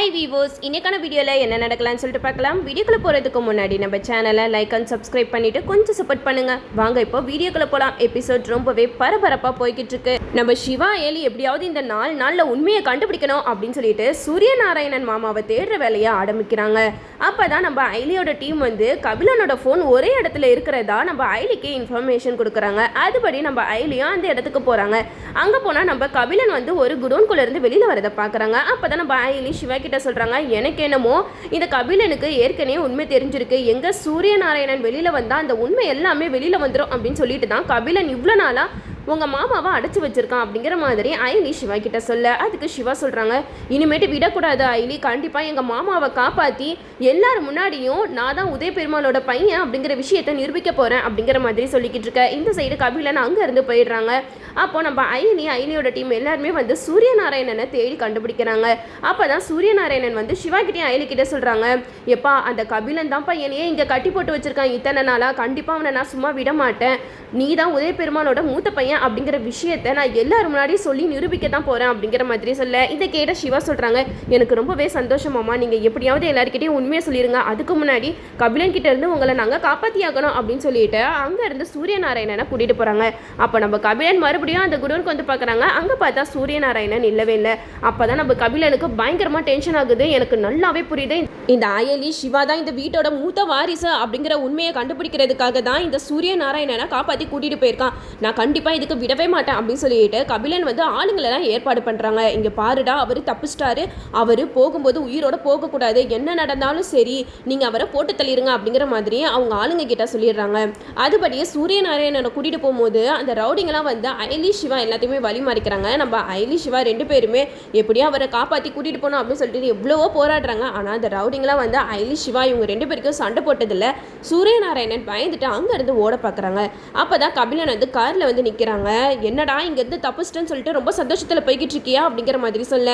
Hi வீவோஸ் இன்னைக்கான வீடியோவில் என்ன நடக்கலாம்னு சொல்லிட்டு பார்க்கலாம். வீடியோக்குள்ள போகிறதுக்கு முன்னாடி நம்ம சேனலை லைக் அண்ட் சப்ஸ்கிரைப் பண்ணிட்டு கொஞ்சம் சப்போர்ட் பண்ணுங்க. வாங்க இப்போ வீடியோக்குள்ளே போகலாம் எபிசோட் ரொம்பவே பரபரப்பாக போய்கிட்டு இருக்கு. நம்ம சிவா ஏலி எப்படியாவது இந்த நாலு நாளில் உண்மையை கண்டுபிடிக்கணும் அப்படின்னு சொல்லிட்டு சூரியநாராயணன் மாமாவை தேடுற வேலையை ஆரம்பிக்கிறாங்க. அப்போ தான் நம்ம ஐலியோட டீம் வந்து கபிலனோட ஃபோன் ஒரே இடத்துல இருக்கிறதா நம்ம ஐலிக்கு இன்ஃபர்மேஷன் கொடுக்குறாங்க. அதுபடி நம்ம ஐலியும் அந்த இடத்துக்கு போகிறாங்க அங்கே போனால் நம்ம கபிலன் வந்து ஒரு குடோன்குள்ளேருந்து வெளியில் வரதை பார்க்குறாங்க. அப்போ தான் நம்ம ஐலி சிவா கிட்ட சொல்கிறாங்க எனக்கு என்னமோ இந்த கபிலனுக்கு ஏற்கனவே உண்மை தெரிஞ்சிருக்கு. எங்கே சூரியநாராயணன் வெளியில் வந்தால் அந்த உண்மை எல்லாமே வெளியில் வந்துடும் அப்படின்னு சொல்லிட்டு தான் கபிலன் இவ்வளோ நாளாக உங்கள் மாமாவை அடைச்சி வச்சிருக்கான் அப்படிங்கிற மாதிரி ஐலி சிவா கிட்ட சொல்ல. அதுக்கு சிவா சொல்கிறாங்க இனிமேட்டு விடக்கூடாது ஐலி கண்டிப்பாக எங்கள் மாமாவை காப்பாற்றி எல்லார் முன்னாடியும் நான் தான் உதய பெருமாளோட பையன் அப்படிங்கிற விஷயத்தை நிரூபிக்க போகிறேன் அப்படிங்கிற மாதிரி சொல்லிக்கிட்டு இருக்க. இந்த சைடு கபிலன் அங்கேருந்து போயிடுறாங்க. அப்போ நம்ம ஐலி ஐலியோட டீம் எல்லாருமே வந்து சூரியநாராயணனை தேடி கண்டுபிடிக்கிறாங்க. அப்போ தான் சூரியநாராயணன் வந்து சிவா கிட்டே ஐலி சொல்கிறாங்க எப்பா அந்த கபிலன் தான்ப்பா என்னையே இங்கே கட்டி போட்டு வச்சிருக்கான். இத்தனை நாளாக கண்டிப்பாக அவனை நான் சும்மா விட மாட்டேன். நீ தான் உதய பெருமாளோட மூத்த பையன் அப்படிங்கிற விஷயத்த நான் எல்லாரும் முன்னாடியும் சொல்லி நிரூபிக்க தான் போகிறேன் அப்படிங்கிற மாதிரி சொல்ல இதை கேட்ட சிவா சொல்கிறாங்க எனக்கு ரொம்பவே சந்தோஷமாம்மா நீங்கள் எப்படியாவது எல்லாருக்கிட்டையும் உண்மையை சொல்லிடுங்க அதுக்கு முன்னாடி கபிலன் கிட்ட இருந்து உங்களை நாங்கள் காப்பாற்றி ஆகணும் அப்படின்னு சொல்லிட்டு அங்கே இருந்து சூரியநாராயணனை கூட்டிகிட்டு போகிறாங்க அப்போ நம்ம கபிலன் மறுபடியும் அந்த குடோனுக்கு வந்து பார்க்குறாங்க அங்கே பார்த்தா சூரியநாராயணன் இல்லவே இல்லை. அப்போ தான் நம்ம கபிலனுக்கு பயங்கரமாக டென்ஷன் ஆகுது. எனக்கு நல்லாவே புரியுது. இந்த அயலி சிவா தான் இந்த வீட்டோட மூத்த வாரிசு அப்படிங்கிற உண்மையை கண்டுபிடிக்கிறதுக்காக தான் இந்த சூரிய நாராயணனை காப்பாற்றி கூட்டிகிட்டு போயிருக்கான். நான் கண்டிப்பாக இதுக்கு விடவே மாட்டேன் அப்படின்னு சொல்லிட்டு கபிலன் வந்து ஆளுங்களெல்லாம் ஏற்பாடு பண்ணுறாங்க இங்கே பாருடா அவர் தப்பிச்சிட்டாரு. அவர் போகும்போது உயிரோட போகக்கூடாது. என்ன நடந்தாலும் சரி நீங்கள் அவரை போட்டு தள்ளிடுங்க அப்படிங்கிற மாதிரி அவங்க ஆளுங்க கிட்ட சொல்லிடுறாங்க. அதுபடியே சூரிய நாராயணனை கூட்டிகிட்டு போகும்போது அந்த ரவுடிங்கெல்லாம் வந்து அயலி சிவா எல்லாத்தையுமே வழி மாறிக்கிறாங்க. நம்ம அயலி சிவா ரெண்டு பேருமே எப்படியும் அவரை காப்பாற்றி கூட்டிகிட்டு போகணும் அப்படின்னு சொல்லிட்டு எவ்வளவோ போராடுறாங்க. ஆனால் அந்த ரவுடிங் ரவுடிங்கெல்லாம் வந்து ஐலி சிவா இவங்க ரெண்டு பேருக்கும் சண்டை போட்டதில்ல. சூரியநாராயணன் பயந்துட்டு அங்கேருந்து ஓட பார்க்குறாங்க அப்போ தான் கபிலன் வந்து காரில் வந்து நிற்கிறாங்க என்னடா இங்கேருந்து தப்பிச்சிட்டேன்னு சொல்லிட்டு ரொம்ப சந்தோஷத்தில் போய்கிட்டு இருக்கியா? அப்படிங்கிற மாதிரி சொல்ல.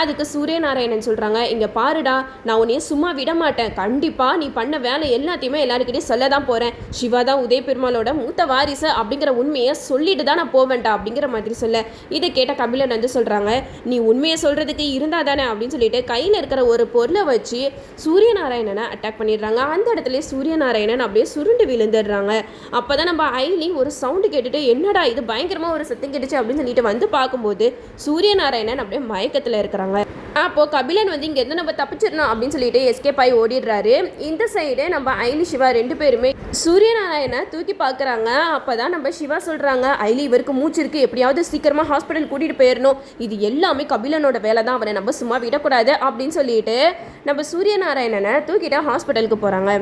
அதுக்கு சூரியநாராயணன் சொல்கிறாங்க இங்கே பாருடா நான் உன்னைய சும்மா விட மாட்டேன். கண்டிப்பாக நீ பண்ண வேலை எல்லாத்தையுமே எல்லாருக்கிட்டையும் சொல்ல தான் போகிறேன் சிவா தான் உதய பெருமாளோட மூத்த வாரிசு அப்படிங்கிற உண்மையை சொல்லிட்டு தான் நான் போவேன்டா அப்படிங்கிற மாதிரி சொல்ல. இதை கேட்ட கபிலன் வந்து சொல்கிறாங்க நீ உண்மையை சொல்கிறதுக்கு இருந்தா தானே? அப்படின்னு சொல்லிட்டு கையில் இருக்கிற ஒரு பொருளை வச்சு சூரியநாராயணனை அட்டாக் பண்ணிடுறாங்க. அந்த இடத்துல சூரியநாராயணன் அப்படியே சுருண்டு விழுந்துடுறாங்க. அப்போ தான் நம்ம ஐலி ஒரு சவுண்டு கேட்டுட்டு என்னடா இது? பயங்கரமாக ஒரு சத்தம் கேட்டுச்சு அப்படின்னு சொல்லிட்டு வந்து பார்க்கும்போது சூரியநாராயணன் அப்படியே மயக்கத்தில் இருக்கிறாங்க. அப்போது கபிலன் வந்து இங்கேருந்து நம்ம தப்பிச்சிடணும் அப்படின்னு சொல்லிட்டு எஸ்கேப் ஆகி ஓடிடுறாரு. இந்த சைடு நம்ம ஐலி சிவா ரெண்டு பேருமே சூரியநாராயணை தூக்கி பார்க்குறாங்க. அப்போ தான் நம்ம சிவா சொல்கிறாங்க ஐலி இவருக்கு மூச்சு இருக்குது எப்படியாவது சீக்கிரமாக ஹாஸ்பிட்டல் கூட்டிகிட்டு போயிடணும். இது எல்லாமே கபிலனோட வேலை தான் அவனை நம்ம சும்மா விடக்கூடாது அப்படின்னு சொல்லிட்டு நம்ம சூரியநாராயணனை தூக்கிட்டு ஹாஸ்பிட்டலுக்கு போகிறாங்க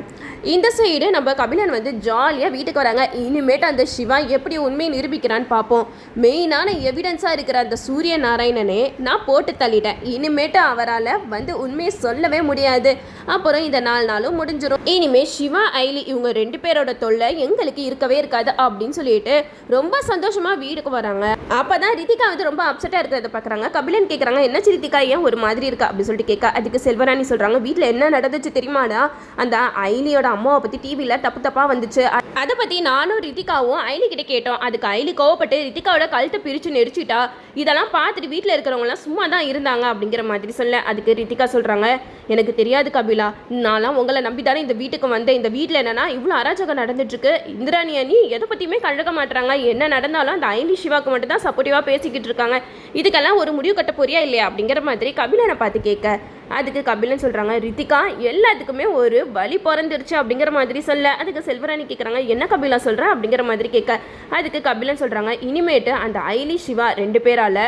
இந்த சைடு நம்ம கபிலன் வந்து ஜாலியாக வீட்டுக்கு வராங்க. இனிமேட்டு அந்த சிவா எப்படி உண்மையை நிரூபிக்கிறான்னு பார்ப்போம். மெயினான எவிடன்ஸாக இருக்கிற அந்த சூரிய நாராயணனே நான் போட்டு தள்ளிட்டேன். இனிமேட்டு அவரால் வந்து உண்மையை சொல்லவே முடியாது. அப்புறம் இந்த நாலு நாளும் முடிஞ்சிடும் இனிமே சிவா ஐலி இவங்க ரெண்டு பேரோட தொல்லை எங்களுக்கு இருக்கவே இருக்காது அப்படின்னு சொல்லிட்டு ரொம்ப சந்தோஷமா வீடுக்கு வராங்க. அப்பதான் ரித்திகா வந்து ரொம்ப அப்செட்டாக இருக்கிறத பார்க்குறாங்க கபிலன் கேட்குறாங்க என்ன ரித்திகா ஏன் ஒரு மாதிரி இருக்கா? அப்படின்னு சொல்லிட்டு கேட்க அதுக்கு செல்வராணி சொல்கிறாங்க வீட்டில் என்ன நடந்துச்சு தெரியுமாடா? அந்த ஐலியோட அம்மாவை பற்றி டிவியில் தப்பு தப்பாக வந்துச்சு. அதை பற்றி நானும் ரித்திகாவும் ஐலி கிட்ட கேட்டோம். அதுக்கு ஐலி கோவப்பட்டு ரித்திகாவோட கழுத்தை பிரித்து நெரிச்சிட்டா? இதெல்லாம் பார்த்துட்டு வீட்டில் இருக்கிறவங்களாம் சும்மா தான் இருந்தாங்க அப்படிங்கிற மாதிரி சொல்ல அதுக்கு ரித்திகா சொல்கிறாங்க எனக்கு தெரியாது கபிலா. நான்லாம் உங்களை நம்பி தானே இந்த வீட்டுக்கு வந்தேன். இந்த வீட்டில் என்னன்னா இவ்வளோ அராஜகம் நடந்துட்டுருக்கு. இந்திராணி அணி எதை பற்றியுமே கண்டுக்க மாட்டுறாங்க என்ன நடந்தாலும் அந்த அயலி சிவாக்கு மட்டும் தான் சப்போர்ட்டிவாக பேசிக்கிட்டு இருக்காங்க. இதுக்கெல்லாம் ஒரு முடிவு கட்ட போறியா இல்லையா அப்படிங்கிற மாதிரி கபிலனை பார்த்து கேட்க அதுக்கு கபிலன் சொல்கிறாங்க ரித்திகா எல்லாத்துக்குமே ஒரு வழி பிறந்துருச்சு அப்படிங்கிற மாதிரி சொல்ல அதுக்கு செல்வராணி கேட்குறாங்க என்ன கபிலா சொல்கிற அப்படிங்கிற மாதிரி கேட்க அதுக்கு கபிலன் சொல்கிறாங்க இனிமேட்டு அந்த ஐலி சிவா ரெண்டு பேரால்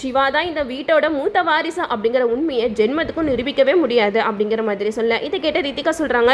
சிவா தான் இந்த வீட்டோட மூத்த வாரிசு அப்படிங்கிற உண்மையை ஜென்மத்துக்கும் நிரூபிக்கவே முடியாது அப்படிங்கிற மாதிரி சொல்ல. இதை கேட்ட ரித்திகா சொல்கிறாங்க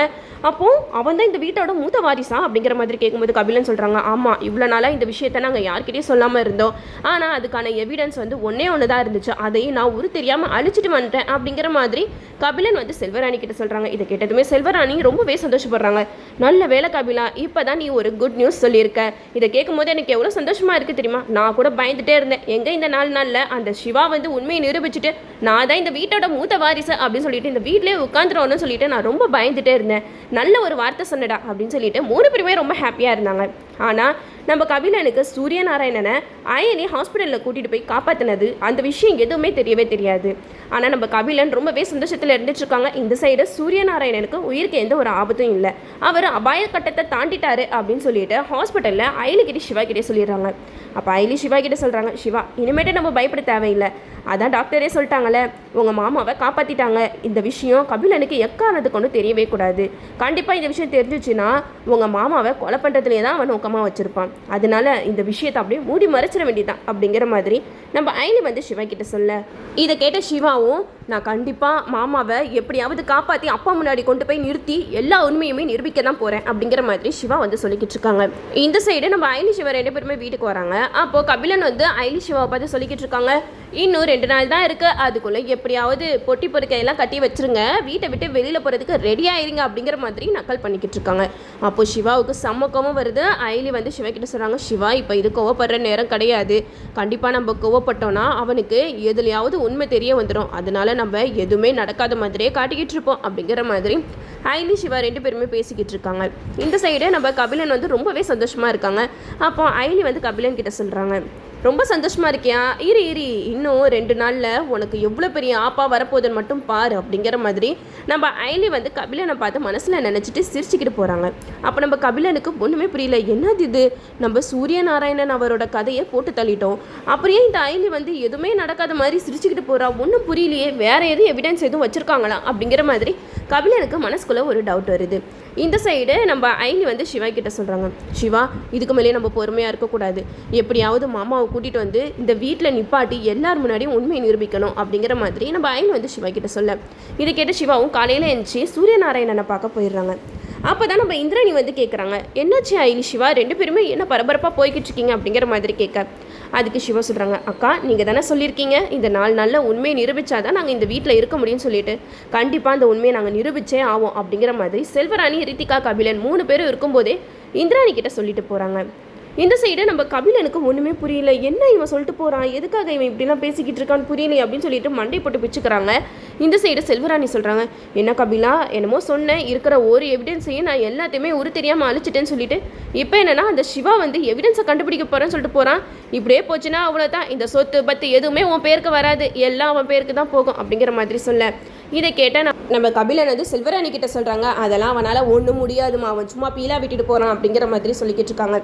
அப்போ அவன் தான் இந்த வீட்டோட மூத்த வாரிசா? அப்படிங்கிற மாதிரி கேட்கும்போது கபிலன் சொல்கிறாங்க ஆமாம் இவ்வளோ நாளாக இந்த விஷயத்த நாங்கள் யார்கிட்டயும் சொல்லாமல் இருந்தோம். ஆனால் அதுக்கான எவிடன்ஸ் வந்து ஒன்றே ஒன்று தான் இருந்துச்சு. அதையும் நான் உரு தெரியாமல் அழிச்சிட்டு வந்துட்டேன். அப்படிங்கிற மாதிரி கபிலன் வந்து செல்வராணி கிட்ட சொல்கிறாங்க இதை கேட்டதுமே செல்வராணி ரொம்பவே சந்தோஷப்படுறாங்க. நல்ல வேலை கபிலா இப்போ தான் நீ ஒரு குட் நியூஸ் சொல்லியிருக்க. இதை கேட்கும்போது எனக்கு எவ்வளோ சந்தோஷமாக இருக்குது தெரியுமா? நான் கூட பயந்துட்டே இருந்தேன். எங்கே இந்த நாலு நாளில் அந்த சிவா வந்து உண்மையை நிரூபிச்சுட்டு நான் தான் இந்த வீட்டோட மூத்த வாரிசு அப்படின்னு சொல்லிட்டு இந்த வீட்டிலே உட்காந்துருவோன்னு சொல்லிட்டு நான் ரொம்ப பயந்துட்டே இருந்தேன். நல்ல ஒரு வார்த்தை சொன்னடா அப்படின்னு சொல்லிட்டு மூணு பேருமே ரொம்ப ஹாப்பியாக இருந்தாங்க. ஆனால் நம்ம கபிலனுக்கு சூரியநாராயணனை அயனி ஹாஸ்பிட்டலில் கூட்டிகிட்டு போய் காப்பாற்றினது அந்த விஷயம் எதுவுமே தெரியவே தெரியாது. ஆனால் நம்ம கபிலன் ரொம்பவே சந்தோஷத்தில் இருந்துட்டுருக்காங்க. இந்த சைடு சூரியநாராயணனுக்கு உயிருக்கு எந்த ஒரு ஆபத்தும் இல்லை. அவர் அபாய கட்டத்தை தாண்டிட்டாரு அப்படின்னு சொல்லிட்டு ஹாஸ்பிட்டலில் அயலிக்கிட்ட சிவா கிட்டே சொல்லிடுறாங்க. அப்போ அயலி சிவா கிட்டே சொல்கிறாங்க சிவா இனிமேட்டு நம்ம பயப்பட தேவையில்லை. அதான் டாக்டரே சொல்லிட்டாங்கல்ல உங்கள் மாமாவை காப்பாற்றிட்டாங்க இந்த விஷயம் கபிலனுக்கு எக்காரணத்துக்கு ஒன்றும் தெரியவே கூடாது. கண்டிப்பாக இந்த விஷயம் தெரிஞ்சிச்சுன்னா உங்கள் மாமாவை கொலை பண்ணுறதுலேயே தான் அவன் நோக்கமாக வச்சுருப்பான். அதனால இந்த விஷயத்தை அப்படியே மூடி மறைச்சிட வேண்டியதான் அப்படிங்கிற மாதிரி நம்ம ஐனி வந்து சிவா கிட்ட சொல்ல. இதை கேட்ட சிவாவும் நான் கண்டிப்பாக மாமாவை எப்படியாவது காப்பாற்றி அப்பா முன்னாடி கொண்டு போய் நிறுத்தி எல்லா உண்மையுமே நிரூபிக்க தான் போகிறேன் அப்படிங்கிற மாதிரி சிவா வந்து சொல்லிக்கிட்டு இருக்காங்க. இந்த சைடு நம்ம ஐலி சிவா ரெண்டு பேருமே வீட்டுக்கு வராங்க. அப்போது கபிலன் வந்து ஐலி சிவாவை பார்த்து சொல்லிக்கிட்டு இருக்காங்க. இன்னும் ரெண்டு நாள் தான் இருக்குது அதுக்குள்ளே எப்படியாவது பொட்டி பொறுக்கையெல்லாம் கட்டி வச்சிருங்க. வீட்டை விட்டு வெளியில் போகிறதுக்கு ரெடி ஆயிருங்க அப்படிங்கிற மாதிரி நக்கல் பண்ணிக்கிட்டு இருக்காங்க. அப்போ சிவாவுக்கு செம்ம கோவம் வருது. ஐலி வந்து சிவா கிட்ட சொல்கிறாங்க சிவா இப்போ இது கோவப்படுற நேரம் கிடையாது. கண்டிப்பாக நம்ம கோவப்பட்டோம்னா அவனுக்கு எதுலையாவது உண்மை தெரிய வந்துடும் அதனால நம்ம எதுவுமே நடக்காத மாதிரியே காட்டிக்கிட்டு இருப்போம். அப்படிங்கிற மாதிரி ஐலி சிவா ரெண்டு பேருமே பேசிக்கிட்டு இருக்காங்க. இந்த சைடு நம்ம கபிலன் வந்து ரொம்பவே சந்தோஷமாக இருக்காங்க. அப்போ ஐலி வந்து கபிலன் கிட்ட சொல்கிறாங்க ரொம்ப சந்தோஷமாக இருக்கியா இரு இரு. இன்னும் ரெண்டு நாளில் உனக்கு எவ்வளோ பெரிய ஆப்பா வரப்போதுன்னு மட்டும் பாரு அப்படிங்கிற மாதிரி நம்ம ஐலி வந்து கபிலனை பார்த்து மனசில் நினச்சிட்டு சிரிச்சுக்கிட்டு போகிறாங்க அப்போ நம்ம கபிலனுக்கு ஒன்றுமே புரியல. என்னது இது? நம்ம சூரிய நாராயணன் அவரோட கதையை போட்டு தள்ளிட்டோம். அப்படியே இந்த ஐலி வந்து எதுவுமே நடக்காத மாதிரி சிரிச்சுக்கிட்டு போகிறா ஒன்றும் புரியலையே. வேறு எதுவும் எவிடன்ஸ் எதுவும் வச்சுருக்காங்களா? அப்படிங்கிற மாதிரி கபிலனுக்கு மனசுக்குள்ளே ஒரு டவுட் வருது. இந்த சைடு நம்ம ஐலி வந்து சிவா கிட்ட சொல்கிறாங்க சிவா இதுக்கு மேலே நம்ம பொறுமையாக இருக்கக்கூடாது. எப்படியாவது மாமாவுக்கு கூட்டிகிட்டு வந்து இந்த வீட்டில் நிப்பாட்டி எல்லார் முன்னாடியும் உண்மையை நிரூபிக்கணும் அப்படிங்கிற மாதிரி நம்ம ஐலி வந்து சிவா கிட்ட சொல்ல. இதை கேட்ட சிவாவும் காலையில் எழுந்துச்சு சூரியநாராயணனை பார்க்க போயிடுறாங்க. அப்போ தான் நம்ம இந்திராணி வந்து கேட்குறாங்க என்னாச்சு ஐனி சிவா? ரெண்டு பேருமே என்ன பரபரப்பாக போய்கிட்டு இருக்கீங்க? அப்படிங்கிற மாதிரி கேட்க. அதுக்கு சிவா சொல்கிறாங்க அக்கா நீங்கள் தானே சொல்லியிருக்கீங்க? இந்த நாலு நாளில் உண்மையை நிரூபிச்சாதான் நாங்கள் இந்த வீட்டில் இருக்க முடியும்னு சொல்லிட்டு. கண்டிப்பாக அந்த உண்மையை நாங்கள் நிரூபிச்சே ஆவோம். அப்படிங்கிற மாதிரி செல்வராணி ரித்திகா கபிலன் மூணு பேரும் இருக்கும்போதே இந்திராணி கிட்ட சொல்லிட்டு போகிறாங்க இந்த சைடு நம்ம கபிலனுக்கு ஒன்றுமே புரியல. என்ன இவன் சொல்லிட்டு போகிறான் எதுக்காக இவன் இப்படிலாம் பேசிக்கிட்டு இருக்கான்னு புரியலையே அப்படின்னு சொல்லிட்டு மண்டை போட்டு பிச்சுக்கிறாங்க. இந்த சைடு செல்வராணி சொல்கிறாங்க என்ன கபிலா? என்னமோ சொன்னேன் இருக்கிற ஒரு எவிடன்ஸையும் நான் எல்லாத்தையுமே உரு தெரியாமல் அழிச்சிட்டேன்னு சொல்லிட்டு இப்போ என்னென்னா அந்த சிவா வந்து எவிடன்ஸை கண்டுபிடிக்க போகிறேன்னு சொல்லிட்டு போகிறான் இப்படியே போச்சுன்னா அவ்வளோதான் இந்த சொத்து பத்து எதுவுமே உன் பேருக்கு வராது. எல்லாம் அவன் பேருக்கு தான் போகும் அப்படிங்கிற மாதிரி சொல்ல. இதை கேட்டால் நான் நம்ம கபிலன் வந்து செல்வராணி கிட்ட சொல்கிறாங்க அதெல்லாம் அவனால் ஒன்றும் முடியாதுமா அவன் சும்மா பீலா விட்டுட்டு போகிறான் அப்படிங்கிற மாதிரி சொல்லிக்கிட்டு இருக்காங்க.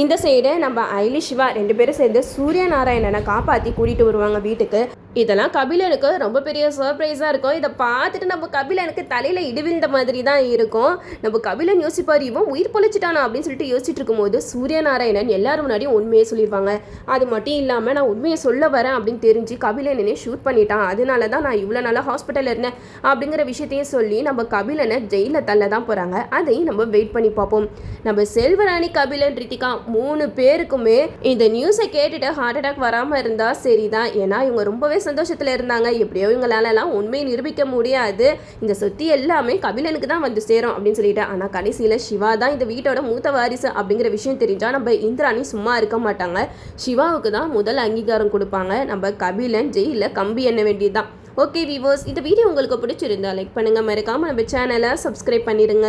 இந்த சைடு நம்ம ஐலி சிவா ரெண்டு பேரும் சேர்ந்து சூரிய நாராயணனை காப்பாற்றி கூட்டிகிட்டு வருவாங்க வீட்டுக்கு. இதெல்லாம் கபிலனுக்கு ரொம்ப பெரிய சர்ப்ரைஸாக இருக்கும். இதை பார்த்துட்டு நம்ம கபிலனுக்கு தலையில் இடிவிழ்ந்த மாதிரி தான் இருக்கும். நம்ம கபிலன் யோசிப்பார் இவன் உயிர் பொழைச்சிட்டானா? அப்படின்னு சொல்லிட்டு யோசிச்சுட்டு இருக்கும்போது சூரிய நாராயணன் எல்லாரும் முன்னாடியும் உண்மையை சொல்லிடுவாங்க அது மட்டும் இல்லாமல் நான் உண்மையை சொல்ல வரேன் அப்படின்னு தெரிஞ்சு கபிலனே ஷூட் பண்ணிட்டான். அதனால தான் நான் இவ்வளோ நாளாக ஹாஸ்பிட்டலில் இருந்தேன் அப்படிங்கிற விஷயத்தையும் சொல்லி நம்ம கபிலனை ஜெயிலில் தள்ள தான் போகிறாங்க அதையும் நம்ம வெயிட் பண்ணி பார்ப்போம். நம்ம செல்வராணி கபிலன் ரித்திகா மூணு பேருக்குமே இந்த நியூஸை கேட்டுட்டு ஹார்ட் அட்டாக் வராமல் இருந்தால் சரிதான். ஏன்னா இவங்க ரொம்பவே சந்தோஷத்தில் இருந்தாங்க. எப்படியோ இவங்களாலலாம் உண்மையை நிரூபிக்க முடியாது. இந்த சொத்து எல்லாமே கபிலனுக்கு தான் வந்து சேரும் அப்படின்னு சொல்லிட்டு. ஆனால் கடைசியில் சிவா தான் இந்த வீட்டோட மூத்த வாரிசு அப்படிங்கிற விஷயம் தெரிஞ்சால் நம்ம இந்திராணி சும்மா இருக்க மாட்டாங்க. சிவாவுக்கு தான் முதல் அங்கீகாரம் கொடுப்பாங்க. நம்ம கபிலன் ஜெயிலில் கம்பி எண்ண வேண்டியதுதான். ஓகே விவோஸ் இந்த வீடியோ உங்களுக்கு பிடிச்சிருந்தா லைக் பண்ணுங்கள் மறக்காமல் நம்ம சேனலை சப்ஸ்கிரைப் பண்ணிடுங்க.